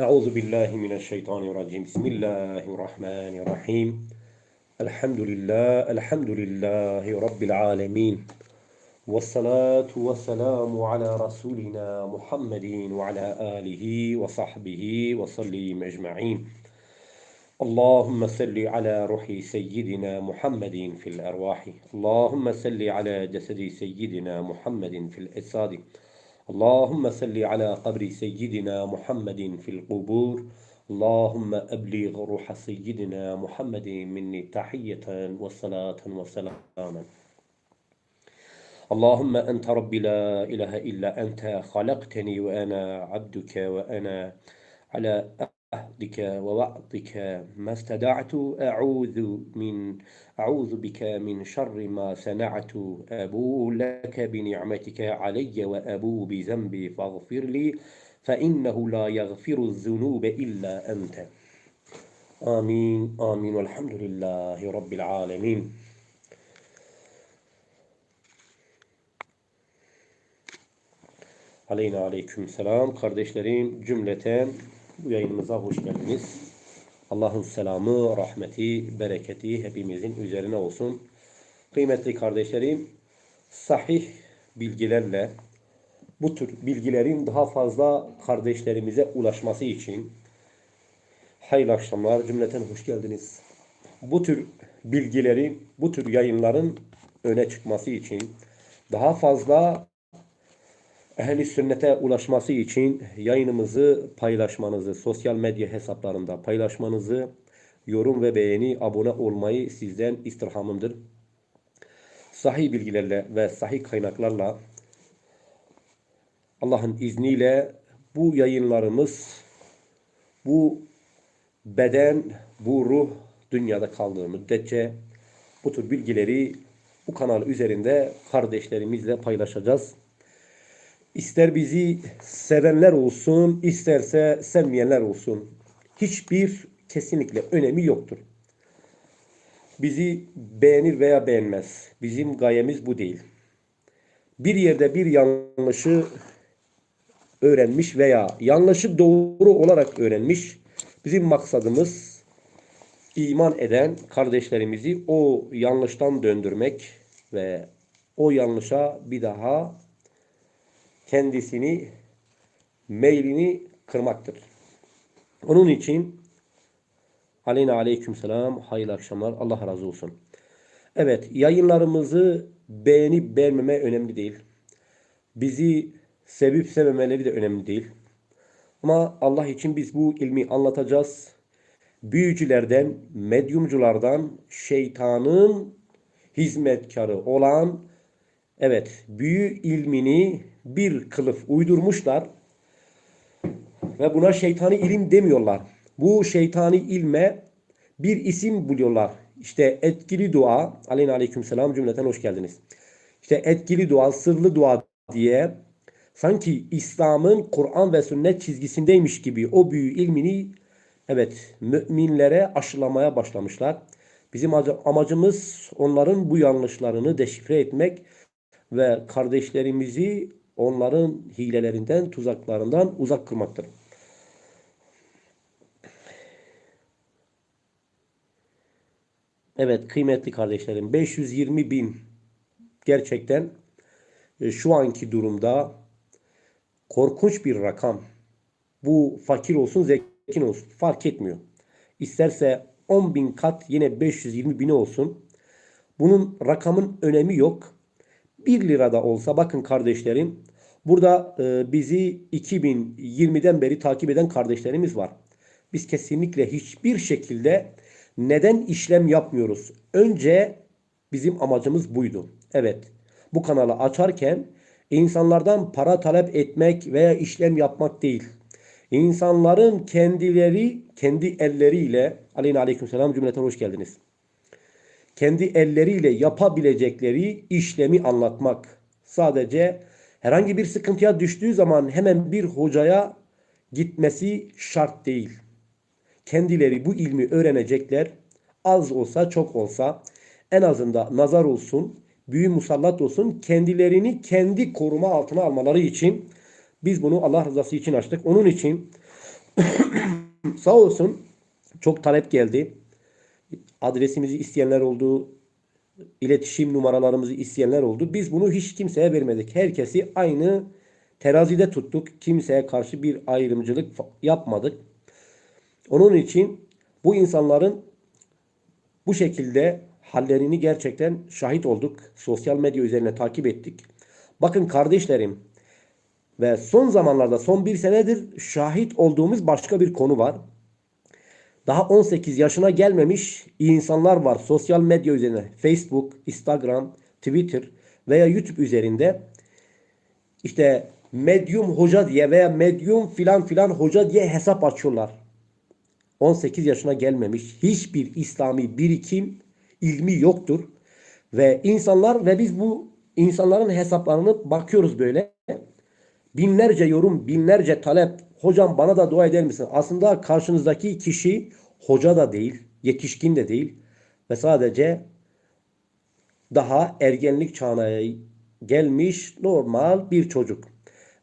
أعوذ بالله من الشيطان الرجيم. بسم الله الرحمن الرحيم. الحمد لله الحمد لله رب العالمين. والصلاة والسلام على رسولنا محمد وعلى آله وصحبه وسلم أجمعين. اللهم صل على روح سيدنا محمد في الأرواح. اللهم صل على جسد سيدنا محمد في الأجساد. اللهم صل على قبر سيدنا محمد في القبور. اللهم أبلغ روح سيدنا محمد مني تحية وصلاة وسلاما. اللهم أنت ربي لا إله إلا أنت خلقتني وأنا عبدك وأنا على عهدك ووعدك ما استدعت أعوذ من أعوذ بك من شر ما صنعت. أبوء لك بنعمتك علي وأبوء بذنبي فاغفر لي فإنه لا يغفر الذنوب إلا أنت. آمين آمين والحمد لله رب العالمين. Aleyna aleyküm selam. Kardeşlerim cümleten bu yayınımıza hoş geldiniz. Allah'ın selamı, rahmeti, bereketi hepimizin üzerine olsun. Kıymetli kardeşlerim, sahih bilgilerle bu tür bilgilerin daha fazla kardeşlerimize ulaşması için hayırlı akşamlar, cümleten hoş geldiniz. Bu tür bilgilerin, bu tür yayınların öne çıkması için daha fazla ehli sünnete ulaşması için yayınımızı paylaşmanızı, sosyal medya hesaplarında paylaşmanızı, yorum ve beğeni, abone olmayı sizden istirhamımdır. Sahih bilgilerle ve sahih kaynaklarla Allah'ın izniyle bu yayınlarımız, bu beden, bu ruh dünyada kaldığı müddetçe bu tür bilgileri bu kanal üzerinde kardeşlerimizle paylaşacağız. İster bizi sevenler olsun, isterse sevmeyenler olsun. Hiçbir kesinlikle önemi yoktur. Bizi beğenir veya beğenmez. Bizim gayemiz bu değil. Bir yerde bir yanlışı öğrenmiş veya yanlışı doğru olarak öğrenmiş. Bizim maksadımız iman eden kardeşlerimizi o yanlıştan döndürmek ve o yanlışa bir daha kendisini meylini kırmaktır. Onun için Aleyna aleyküm selam, hayırlı akşamlar, Allah razı olsun. Evet, yayınlarımızı beğenip beğenmeme önemli değil. Bizi sevip sevmemeleri de önemli değil. Ama Allah için biz bu ilmi anlatacağız. Büyücülerden, medyumculardan, şeytanın hizmetkarı olan evet büyü ilmini bir kılıf uydurmuşlar ve buna şeytani ilim demiyorlar. Bu şeytani ilme bir isim buluyorlar. İşte etkili dua, aleyna aleyküm selam cümleten hoş geldiniz. İşte etkili dua, sırlı dua diye sanki İslam'ın Kur'an ve sünnet çizgisindeymiş gibi o büyü ilmini evet müminlere aşılamaya başlamışlar. Bizim amacımız onların bu yanlışlarını deşifre etmek ve kardeşlerimizi onların hilelerinden, tuzaklarından uzak kılmaktır. Evet kıymetli kardeşlerim 520 bin gerçekten e, şu anki durumda korkunç bir rakam. Bu fakir olsun zengin olsun fark etmiyor. İsterse 10 bin kat yine 520 bini olsun. Bunun rakamın önemi yok. 1 lirada olsa bakın kardeşlerim burada e, bizi 2020'den beri takip eden kardeşlerimiz var. Biz kesinlikle hiçbir şekilde neden işlem yapmıyoruz? Önce bizim amacımız buydu. Evet bu kanalı açarken insanlardan para talep etmek veya işlem yapmak değil. İnsanların kendileri kendi elleriyle aleyna aleyküm selam cümleten hoş geldiniz kendi elleriyle yapabilecekleri işlemi anlatmak. Sadece herhangi bir sıkıntıya düştüğü zaman hemen bir hocaya gitmesi şart değil. Kendileri bu ilmi öğrenecekler. Az olsa çok olsa en azından nazar olsun, büyü musallat olsun kendilerini kendi koruma altına almaları için biz bunu Allah rızası için açtık. Onun için Sağ olsun çok talep geldi. Adresimizi isteyenler oldu. iletişim numaralarımızı isteyenler oldu. Biz bunu hiç kimseye vermedik. Herkesi aynı terazide tuttuk. Kimseye karşı bir ayrımcılık yapmadık. Onun için bu insanların bu şekilde hallerini gerçekten şahit olduk. Sosyal medya üzerine takip ettik. Bakın kardeşlerim ve son zamanlarda son bir senedir şahit olduğumuz başka bir konu var. Daha 18 yaşına gelmemiş insanlar var sosyal medya üzerine. Facebook, Instagram, Twitter veya YouTube üzerinde işte medyum hoca diye veya medyum filan filan hoca diye hesap açıyorlar. 18 yaşına gelmemiş hiçbir İslami birikim ilmi yoktur. Ve insanlar ve biz bu insanların hesaplarını bakıyoruz böyle. Binlerce yorum, binlerce talep. Hocam bana da dua eder misin? Aslında karşınızdaki kişi hoca da değil, yetişkin de değil ve sadece daha ergenlik çağına gelmiş normal bir çocuk.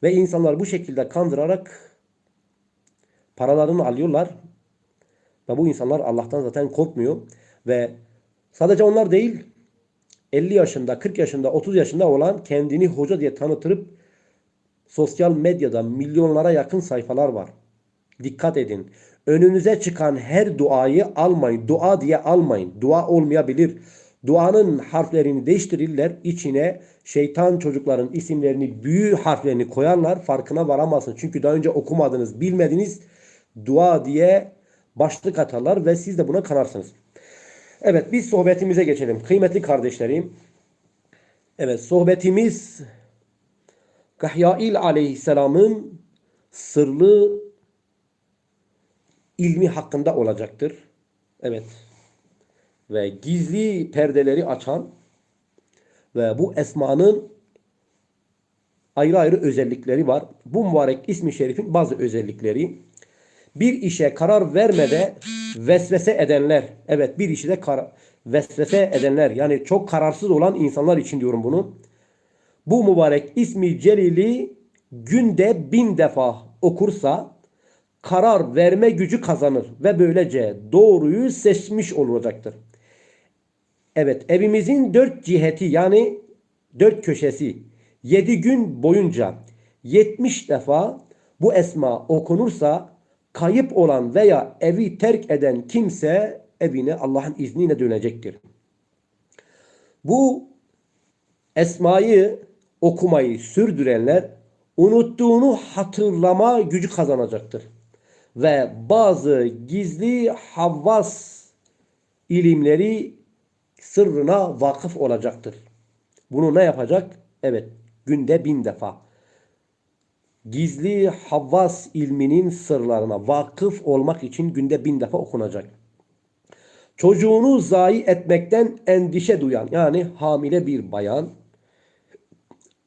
Ve insanlar bu şekilde kandırarak paralarını alıyorlar. Ve bu insanlar Allah'tan zaten korkmuyor. Ve sadece onlar değil 50 yaşında, 40 yaşında, 30 yaşında olan kendini hoca diye tanıtırıp sosyal medyada milyonlara yakın sayfalar var. Dikkat edin. Önünüze çıkan her duayı almayın. Dua diye almayın. Dua olmayabilir. Duanın harflerini değiştirirler. İçine şeytan çocukların isimlerini, büyü harflerini koyarlar. Farkına varamazsın. Çünkü daha önce okumadınız, bilmediniz. Dua diye başlık atarlar ve siz de buna kanarsınız. Evet biz sohbetimize geçelim. Kıymetli kardeşlerim. Evet sohbetimiz Gahyail aleyhisselamın sırlı ilmi hakkında olacaktır. Evet. Ve gizli perdeleri açan ve bu esmanın ayrı ayrı özellikleri var. Bu mübarek ismi şerifin bazı özellikleri. Bir işe karar vermede vesvese edenler. Evet bir işi de vesvese edenler. Yani çok kararsız olan insanlar için diyorum bunu. Bu mübarek ismi celili günde bin defa okursa karar verme gücü kazanır ve böylece doğruyu seçmiş olacaktır. Evet evimizin dört ciheti yani dört köşesi yedi gün boyunca 70 defa bu esma okunursa kayıp olan veya evi terk eden kimse evine Allah'ın izniyle dönecektir. Bu esmayı okumayı sürdürenler unuttuğunu hatırlama gücü kazanacaktır. Ve bazı gizli havvas ilimleri sırrına vakıf olacaktır. Bunu ne yapacak? Evet, günde bin defa. Gizli havvas ilminin sırlarına vakıf olmak için günde bin defa okunacak. Çocuğunu zayi etmekten endişe duyan yani hamile bir bayan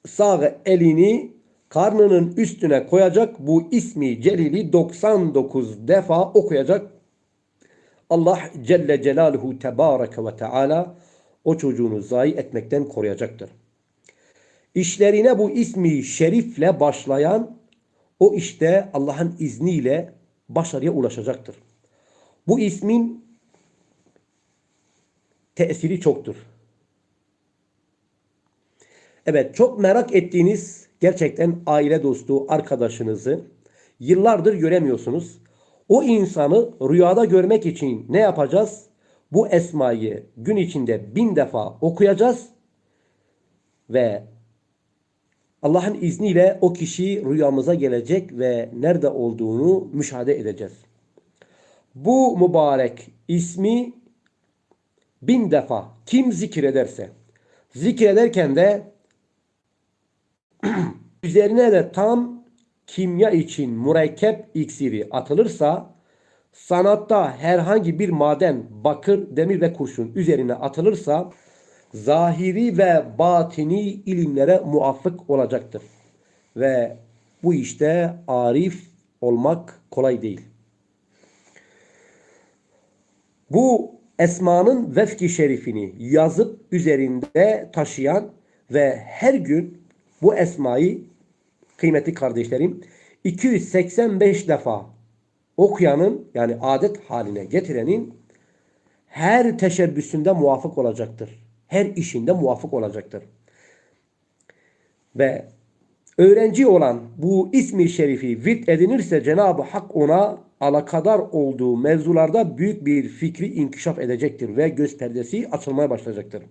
sağ elini karnının üstüne koyacak bu ismi celili 99 defa okuyacak. Allah Celle Celaluhu Tebareke ve Teala o çocuğunu zayi etmekten koruyacaktır. İşlerine bu ismi şerifle başlayan o işte Allah'ın izniyle başarıya ulaşacaktır. Bu ismin tesiri çoktur. Evet çok merak ettiğiniz gerçekten aile dostu arkadaşınızı yıllardır göremiyorsunuz. O insanı rüyada görmek için ne yapacağız? Bu esmayı gün içinde bin defa okuyacağız ve Allah'ın izniyle o kişi rüyamıza gelecek ve nerede olduğunu müşahede edeceğiz. Bu mübarek ismi bin defa kim zikrederse zikrederken de üzerine de tam kimya için mürekkep iksiri atılırsa sanatta herhangi bir maden bakır, demir ve kurşun üzerine atılırsa zahiri ve batini ilimlere muvaffık olacaktır. Ve bu işte arif olmak kolay değil. Bu esmanın vefki şerifini yazıp üzerinde taşıyan ve her gün bu esmayı kıymetli kardeşlerim 285 defa okuyanın yani adet haline getirenin her teşebbüsünde muvafık olacaktır. Her işinde muvafık olacaktır. Ve öğrenci olan bu ismi şerifi virt edinirse Cenab-ı Hak ona alakadar olduğu mevzularda büyük bir fikri inkişaf edecektir ve göz perdesi açılmaya başlayacaktır.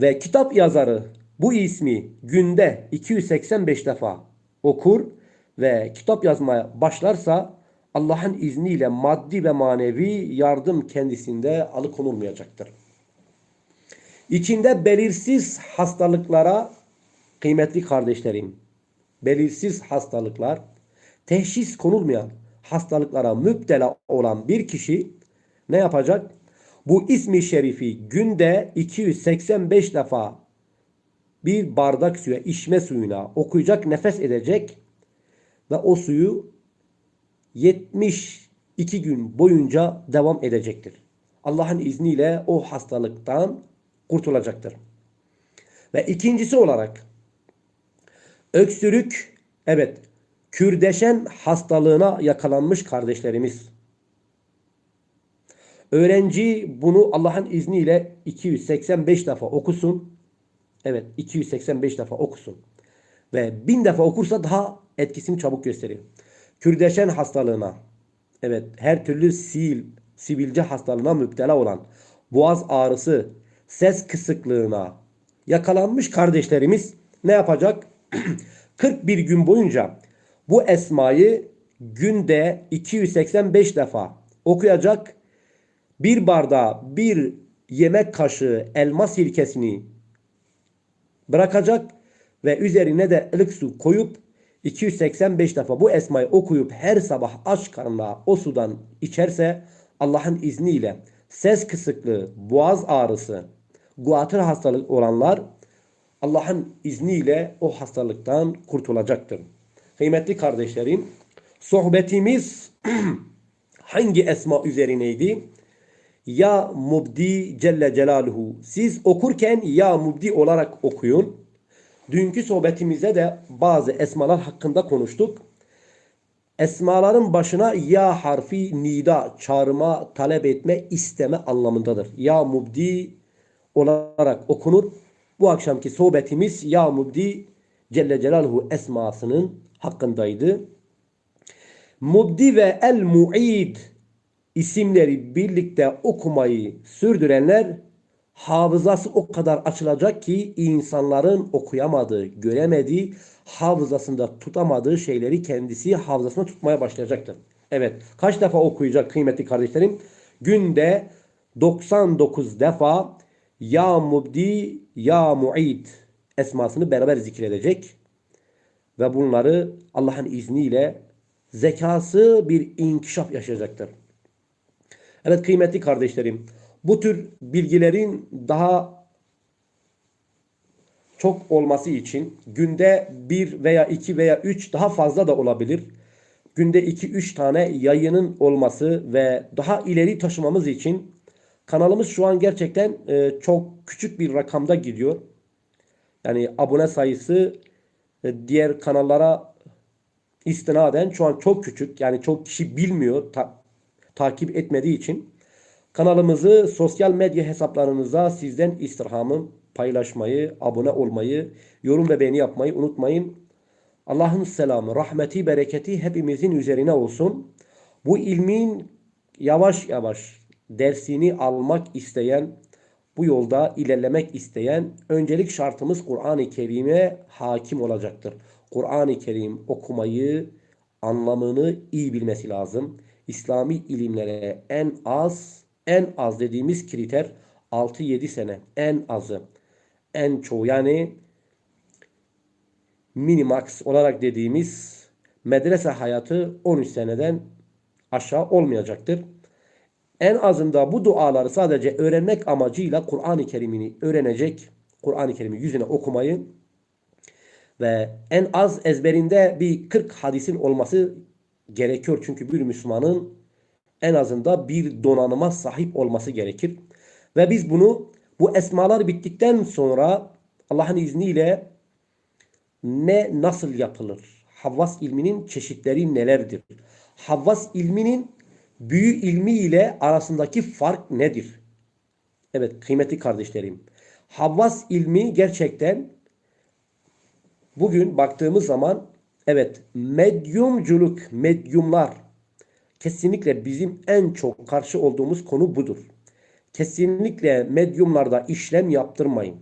Ve kitap yazarı bu ismi günde 285 defa okur ve kitap yazmaya başlarsa Allah'ın izniyle maddi ve manevi yardım kendisinde alıkonulmayacaktır. İçinde belirsiz hastalıklara kıymetli kardeşlerim, belirsiz hastalıklar, teşhis konulmayan hastalıklara müptela olan bir kişi ne yapacak? Bu ismi şerifi günde 285 defa bir bardak suya, içme suyuna okuyacak, nefes edecek ve o suyu 72 gün boyunca devam edecektir. Allah'ın izniyle o hastalıktan kurtulacaktır. Ve ikincisi olarak öksürük evet kürdeşen hastalığına yakalanmış kardeşlerimiz. Öğrenci bunu Allah'ın izniyle 285 defa okusun. Evet 285 defa okusun. Ve bin defa okursa daha etkisini çabuk gösteriyor. Kürdeşen hastalığına, evet her türlü sil, sivilce hastalığına müptela olan, boğaz ağrısı, ses kısıklığına yakalanmış kardeşlerimiz ne yapacak? 41 gün boyunca bu esmayı günde 285 defa okuyacak. Bir bardağa bir yemek kaşığı elma sirkesini bırakacak ve üzerine de ılık su koyup 285 defa bu esmayı okuyup her sabah aç karnına o sudan içerse Allah'ın izniyle ses kısıklığı, boğaz ağrısı, guatr hastalık olanlar Allah'ın izniyle o hastalıktan kurtulacaktır. Kıymetli kardeşlerim, sohbetimiz hangi esma üzerineydi? Ya Mubdi Celle Celaluhu. Siz okurken Ya Mubdi olarak okuyun. Dünkü sohbetimizde de bazı esmalar hakkında konuştuk. Esmaların başına ya harfi nida, çağırma, talep etme, isteme anlamındadır. Ya mubdi olarak okunur. Bu akşamki sohbetimiz Ya Mubdi Celle Celaluhu esmasının hakkındaydı. Mubdi ve El Mu'id isimleri birlikte okumayı sürdürenler hafızası o kadar açılacak ki insanların okuyamadığı, göremediği, hafızasında tutamadığı şeyleri kendisi hafızasına tutmaya başlayacaktır. Evet, kaç defa okuyacak kıymetli kardeşlerim? Günde 99 defa Ya Mubdi, Ya Mu'id esmasını beraber zikredecek. Ve bunları Allah'ın izniyle zekası bir inkişaf yaşayacaktır. Evet kıymetli kardeşlerim, bu tür bilgilerin daha çok olması için günde bir veya iki veya üç daha fazla da olabilir. Günde iki üç tane yayının olması ve daha ileri taşımamız için kanalımız şu an gerçekten e, çok küçük bir rakamda gidiyor. Yani abone sayısı e, diğer kanallara istinaden şu an çok küçük. Yani çok kişi bilmiyor, takip etmediği için. Kanalımızı sosyal medya hesaplarınıza sizden istirhamım paylaşmayı, abone olmayı, yorum ve beğeni yapmayı unutmayın. Allah'ın selamı, rahmeti, bereketi hepimizin üzerine olsun. Bu ilmin yavaş yavaş dersini almak isteyen, bu yolda ilerlemek isteyen öncelik şartımız Kur'an-ı Kerim'e hakim olacaktır. Kur'an-ı Kerim okumayı, anlamını iyi bilmesi lazım. İslami ilimlere en az en az dediğimiz kriter 6-7 sene en azı en çoğu yani minimax olarak dediğimiz medrese hayatı 13 seneden aşağı olmayacaktır. En azında bu duaları sadece öğrenmek amacıyla Kur'an-ı Kerim'ini öğrenecek, Kur'an-ı Kerim'i yüzüne okumayı ve en az ezberinde bir 40 hadisin olması gerekiyor. Çünkü bir Müslümanın en azında bir donanıma sahip olması gerekir. Ve biz bunu bu esmalar bittikten sonra Allah'ın izniyle ne nasıl yapılır? Havvas ilminin çeşitleri nelerdir? Havvas ilminin büyü ilmi ile arasındaki fark nedir? Evet kıymetli kardeşlerim. Havvas ilmi gerçekten bugün baktığımız zaman evet medyumculuk, medyumlar kesinlikle bizim en çok karşı olduğumuz konu budur. Kesinlikle medyumlarda işlem yaptırmayın.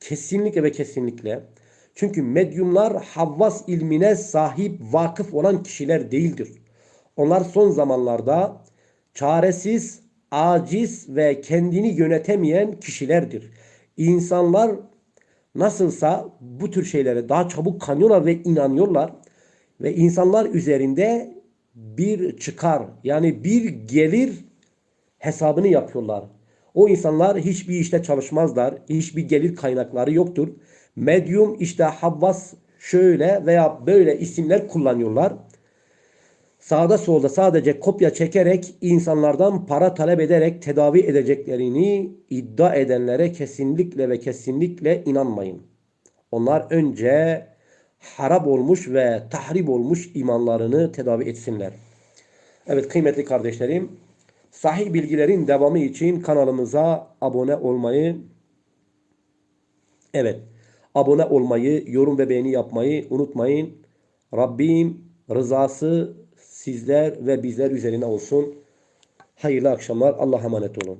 Kesinlikle ve kesinlikle. Çünkü medyumlar havvas ilmine sahip, vakıf olan kişiler değildir. Onlar son zamanlarda çaresiz, aciz ve kendini yönetemeyen kişilerdir. İnsanlar nasılsa bu tür şeylere daha çabuk kanıyorlar ve inanıyorlar. Ve insanlar üzerinde bir çıkar yani bir gelir hesabını yapıyorlar. O insanlar hiçbir işte çalışmazlar. Hiçbir gelir kaynakları yoktur. Medyum işte Havvas şöyle veya böyle isimler kullanıyorlar. Sağda solda sadece kopya çekerek insanlardan para talep ederek tedavi edeceklerini iddia edenlere kesinlikle ve kesinlikle inanmayın. Onlar önce harap olmuş ve tahrip olmuş imanlarını tedavi etsinler. Evet kıymetli kardeşlerim, sahih bilgilerin devamı için kanalımıza abone olmayı Evet, abone olmayı, yorum ve beğeni yapmayı unutmayın. Rabbim rızası sizler ve bizler üzerine olsun. Hayırlı akşamlar. Allah'a emanet olun.